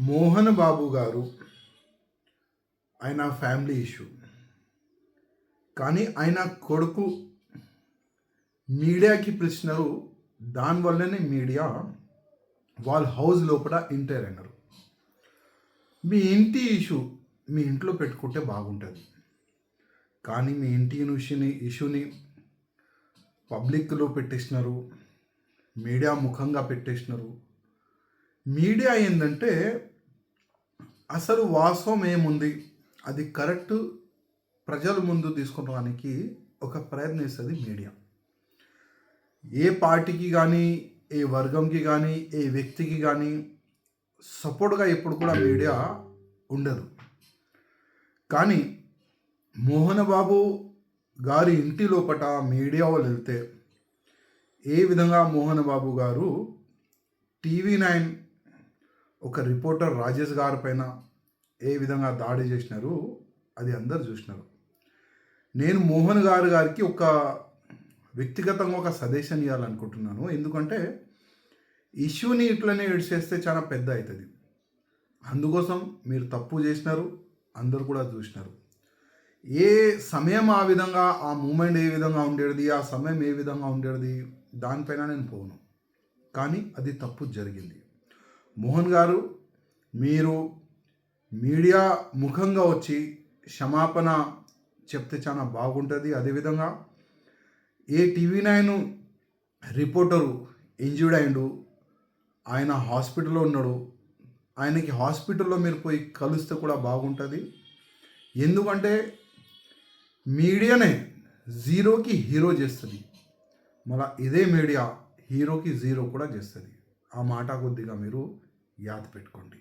మోహన్ బాబు గారు ఆయన family issue. కానీ ఆయన కొడుకు మీడియాకి పిలిచినారు. దానివల్లనే మీడియా వాళ్ళ హౌస్ లోపల ఇంటర్ అయినారు. మీ ఇంటి ఇష్యూ మీ ఇంట్లో పెట్టుకుంటే బాగుంటుంది. కానీ మీ ఇంటి ఇష్యూని ఇష్యూని పబ్లిక్లో పెట్టేసినారు. మీడియా ముఖంగా పెట్టేసినారు. మీడియా ఏంటంటే అసలు వాస్తవం ఏముంది? అది కరెక్ట్ ప్రజల ముందు తీసుకోవడానికి ఒక ప్రయత్నిస్తుంది మీడియా. ఏ పార్టీకి కానీ ఏ వర్గంకి కానీ ఏ వ్యక్తికి కానీ సపోర్ట్గా ఎప్పుడు కూడా మీడియా ఉండదు. కానీ మోహన్ బాబు గారి ఇంటి లోపట మీడియా వాళ్ళు వెళ్తే ఏ విధంగా మోహన్ బాబు గారు టీవీ నైన్ ఒక రిపోర్టర్ రాజేష్ గారి పైన ఏ విధంగా దాడి చేసినారు అది అందరు చూసినారు. నేను మోహన్ గారు గారికి ఒక వ్యక్తిగతంగా ఒక సజెషన్ ఇవ్వాలనుకుంటున్నాను. ఎందుకంటే ఇష్యూని ఇట్లనే చేస్తే చాలా పెద్ద అవుతుంది. అందుకోసం మీరు తప్పు చేసినారు అందరు కూడా చూసినారు. ఏ సమయం ఆ విధంగా ఆ మూమెంట్ ఏ విధంగా ఉండేది ఆ సమయం ఏ విధంగా ఉండేది దానిపైన నేను పోను. కానీ అది తప్పు జరిగింది. మోహన్ గారు మీరు మీడియా ముఖంగా వచ్చి క్షమాపణ చెప్తే చాలా బాగుంటుంది. అదేవిధంగా ఏ టీవీ నైన్ రిపోర్టరు ఇంజ్యూర్డ్ అయిండు ఆయన హాస్పిటల్లో ఉన్నాడు ఆయనకి హాస్పిటల్లో మీరు పోయి కలిస్తే కూడా బాగుంటుంది. ఎందుకంటే మీడియానే జీరోకి హీరో చేస్తుంది. మళ్ళీ ఇదే మీడియా హీరోకి జీరో కూడా చేస్తుంది. ఆ మాట కొద్దిగా మీరు యాద పెట్టుకోండి